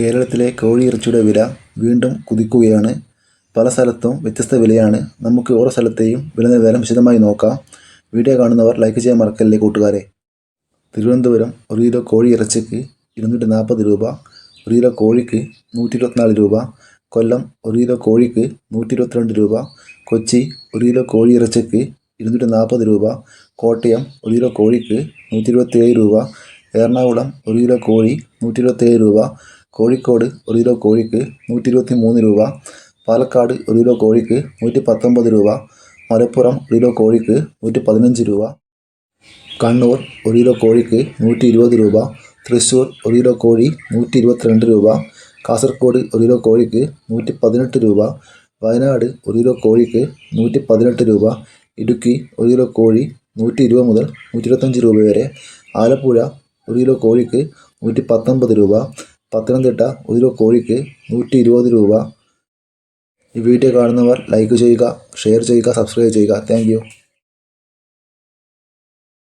കേരളത്തിലെ കോഴിയിറച്ചിയുടെ വില വീണ്ടും കുതിക്കുകയാണ്. പല സ്ഥലത്തും വ്യത്യസ്ത വിലയാണ്. നമുക്ക് ഓരോ സ്ഥലത്തെയും വില നിലവാരം വിശദമായി നോക്കാം. വീഡിയോ കാണുന്നവർ ലൈക്ക് ചെയ്യാൻ മറക്കല്ലേ കൂട്ടുകാരെ? തിരുവനന്തപുരം ഒരു കിലോ കോഴി ഇറച്ചിക്ക് ഇരുന്നൂറ്റി നാൽപ്പത് രൂപ. ഒരു കിലോ കോഴിക്ക് നൂറ്റി ഇരുപത്തിനാല് രൂപ. കൊല്ലം ഒരു കിലോ കോഴിക്ക് നൂറ്റി ഇരുപത്തിരണ്ട് രൂപ. കൊച്ചി ഒരു കിലോ കോഴി ഇറച്ചിക്ക് ഇരുന്നൂറ്റി നാൽപ്പത് രൂപ. കോട്ടയം ഒരു കിലോ കോഴിക്ക് നൂറ്റി ഇരുപത്തിയേഴ് രൂപ. എറണാകുളം ഒരു കിലോ കോഴി നൂറ്റി ഇരുപത്തിയേഴ് രൂപ. കോഴിക്കോട് ഒരു കിലോ കോഴിക്ക് നൂറ്റി ഇരുപത്തി മൂന്ന് രൂപ. പാലക്കാട് ഒരു കിലോ കോഴിക്ക് നൂറ്റി പത്തൊമ്പത് രൂപ. മലപ്പുറം ഒരു കിലോ കോഴിക്ക് നൂറ്റി പതിനഞ്ച് രൂപ. കണ്ണൂർ ഒരു കിലോ കോഴിക്ക് നൂറ്റി ഇരുപത് രൂപ. തൃശ്ശൂർ ഒരു കിലോ കോഴി നൂറ്റി ഇരുപത്തിരണ്ട് രൂപ. കാസർഗോഡ് ഒരു കിലോ കോഴിക്ക് നൂറ്റി പതിനെട്ട് രൂപ. വയനാട് ഒരു കിലോ കോഴിക്ക് നൂറ്റി പതിനെട്ട് രൂപ. ഇടുക്കി ഒരു കിലോ കോഴി നൂറ്റി ഇരുപത് മുതൽ നൂറ്റി ഇരുപത്തഞ്ച് രൂപ വരെ. ആലപ്പുഴ ഒരു കിലോ കോഴിക്ക് നൂറ്റി പത്തൊമ്പത് രൂപ. പത്തനംതിട്ട ഒരു കിലോ കോഴിക്ക് നൂറ്റി ഇരുപത് രൂപ. ഈ വീഡിയോ കാണുന്നവർ ലൈക്ക് ചെയ്യുക ഷെയർ ചെയ്യുക സബ്സ്ക്രൈബ് ചെയ്യുക. താങ്ക്